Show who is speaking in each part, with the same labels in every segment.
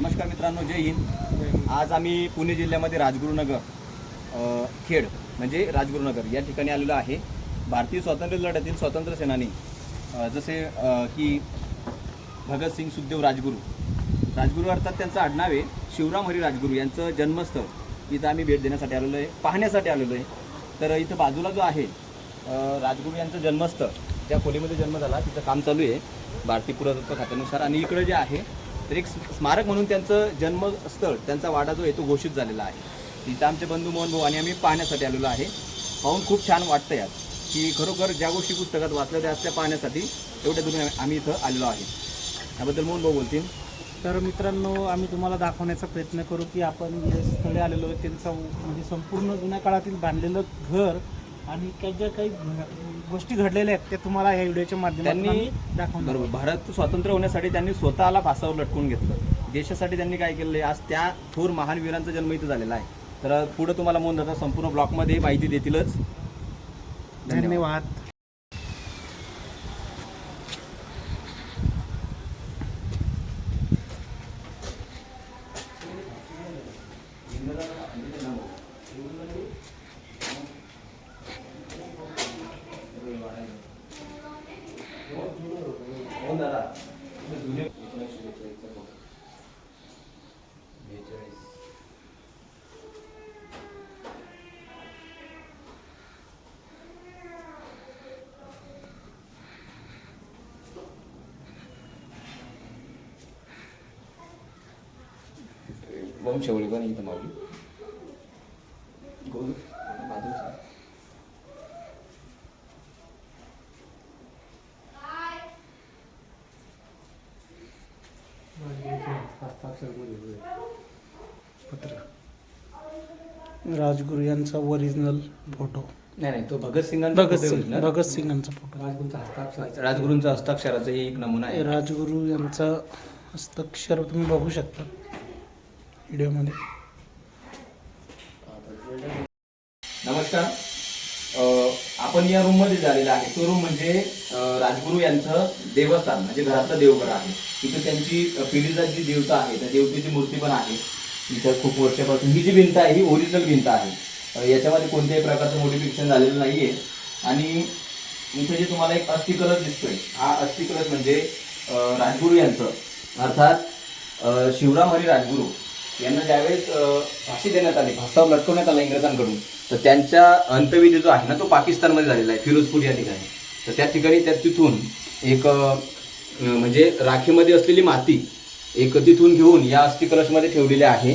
Speaker 1: नमस्कार मित्रांनो जय हिंद. आज आम्ही पुणे जिल्ह्यामध्ये राजगुरुनगर खेड म्हणजे राजगुरुनगर या ठिकाणी आलेलो आहे. भारतीय स्वातंत्र्य लढ्यातील स्वातंत्र्य सेनानी जसे की भगतसिंग सुखदेव राजगुरू. राजगुरू अर्थात त्यांचं आडनावे शिवराम हरी राजगुरू यांचं जन्मस्थळ. इथं आम्ही भेट देण्यासाठी आलेलो आहे पाहण्यासाठी आलेलो आहे. तर इथं बाजूला जो आहे राजगुरू यांचं जन्मस्थळ ज्या खोलीमध्ये जन्म झाला तिथं काम चालू आहे भारतीय पुरातत्व खात्यानुसार. आणि इकडं जे आहे तर एक स्मारक म्हणून त्यांचं जन्मस्थळ त्यांचा वाडा जो आहे तो घोषित झालेला आहे. तिथं आमचे बंधू मोहन भाऊ आणि आम्ही पाहण्यासाठी आलेलो आहे. पाहून खूप छान वाटतं यात की खरोखर ज्या गोष्टी पुस्तकात वाचल्या त्या त्या पाहण्यासाठी एवढ्या दुरून आम्ही इथं आलेलो आहे. त्याबद्दल मोहन भाऊ बोलतील.
Speaker 2: तर मित्रांनो आम्ही तुम्हाला दाखवण्याचा प्रयत्न करू की आपण जे स्थळे आलेलो आहे त्यांचा म्हणजे संपूर्ण जुन्या काळातील बांधलेलं घर आणि त्या ज्या काही गोष्टी घडलेल्या आहेत त्या तुम्हाला या व्हिडिओच्या माध्यमातून
Speaker 1: त्यांनी- बरोबर
Speaker 2: आहोत.
Speaker 1: भारत स्वतंत्र होण्यासाठी त्यांनी स्वतःला फासावर लटकून घेतलं. देशासाठी त्यांनी काय केलं आज त्या थोर महान वीरांचा जन्म इथं झालेला आहे. तर पुढे तुम्हाला मोहन दादा संपूर्ण ब्लॉकमध्ये माहिती देतीलच.
Speaker 2: धन्यवाद
Speaker 1: मोहन दादा जुने वंशवळी पण इथं मावली गोल बाजूला
Speaker 2: राजगुरू यांचा ओरिजिनल फोटो
Speaker 1: नाही नाही तो भगतसिंगांचा
Speaker 2: भगतसिंग भगतसिंगांचा फोटो
Speaker 1: ना. राजगुरूंचा हस्ताक्षराचा हे एक नमुना आहे.
Speaker 2: राजगुरू यांचा हस्ताक्षर तुम्ही बघू शकता व्हिडिओमध्ये
Speaker 1: नमस्कार. आपण या रूममध्ये झालेला आहे. तो रूम म्हणजे राजगुरू यांचं देवस्थान म्हणजे घरातलं देवघर आहे. तिथे त्यांची पिढीचा जी देवता आहे त्या देवतेची मूर्ती पण आहे. इथं खूप वर्षापासून ही जी भिंत आहे ही ओरिजिनल भिंत आहे. याच्यामध्ये कोणत्याही प्रकारचं मोडिफिकेशन झालेलं नाही आहे आणि इथे जे तुम्हाला एक अस्थिकलश दिसतोय हा अस्थिकलश म्हणजे राजगुरू यांचं. अर्थात शिवराम हरी राजगुरू. यांना ज्यावेळेस फाशी देण्यात आली फासावर लटकवण्यात आला इंग्रजांकडून तर त्यांच्या अंतविधी जो आहे ना तो पाकिस्तानमध्ये झालेला आहे फिरोजपूर या ठिकाणी. तर त्या ठिकाणी त्या तिथून एक म्हणजे राखीमध्ये असलेली माती एक तिथून घेऊन या अस्थिकलशमध्ये ठेवलेले आहे.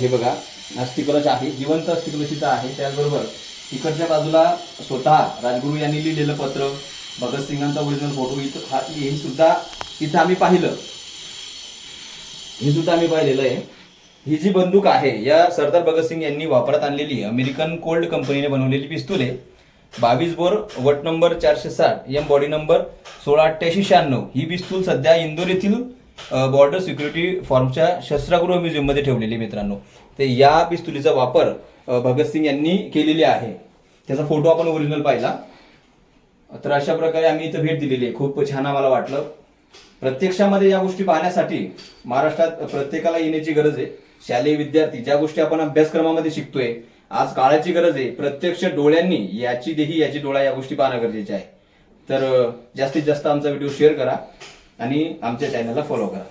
Speaker 1: हे बघा अस्थिकलश आहे जिवंत अस्थिकलशिता आहे. त्याचबरोबर इकडच्या बाजूला स्वतः राजगुरू यांनी लिहिलेलं पत्र भगतसिंगांचा ओरिजिनल फोटो इथं हा हे सुद्धा इथं आम्ही पाहिलं. हे सुद्धा आम्ही पाहिलेलं आहे. ही जी बंदूक आहे या सरदार भगतसिंग यांनी वापरात आणलेली अमेरिकन कोल्ड कंपनीने बनवलेली पिस्तूल आहे. बावीस बोर वट नंबर चारशे साठ एम बॉडी नंबर सोळा अठ्ठ्याऐंशी शहाण्णव ही पिस्तूल सध्या इंदोर येथील बॉर्डर सिक्युरिटी फॉर्मच्या शस्त्रागृह म्युझियममध्ये ठेवलेली मित्रांनो. ते या पिस्तुलीचा वापर भगतसिंग यांनी केलेली आहे. त्याचा फोटो आपण ओरिजिनल पाहिला. तर अशा प्रकारे आम्ही इथं भेट दिलेली आहे. खूप छान आम्हाला वाटलं. प्रत्यक्षामध्ये या गोष्टी पाहण्यासाठी महाराष्ट्रात प्रत्येकाला येण्याची गरज आहे. शालेय विद्यार्थी ज्या गोष्टी आपण अभ्यासक्रमामध्ये शिकतोय आज काळाची गरज आहे. प्रत्यक्ष डोळ्यांनी याची देही याची डोळा या गोष्टी पाहणं गरजेचे आहे. तर जास्तीत जास्त आमचा व्हिडिओ शेअर करा आणि आमच्या चॅनलला फॉलो करा.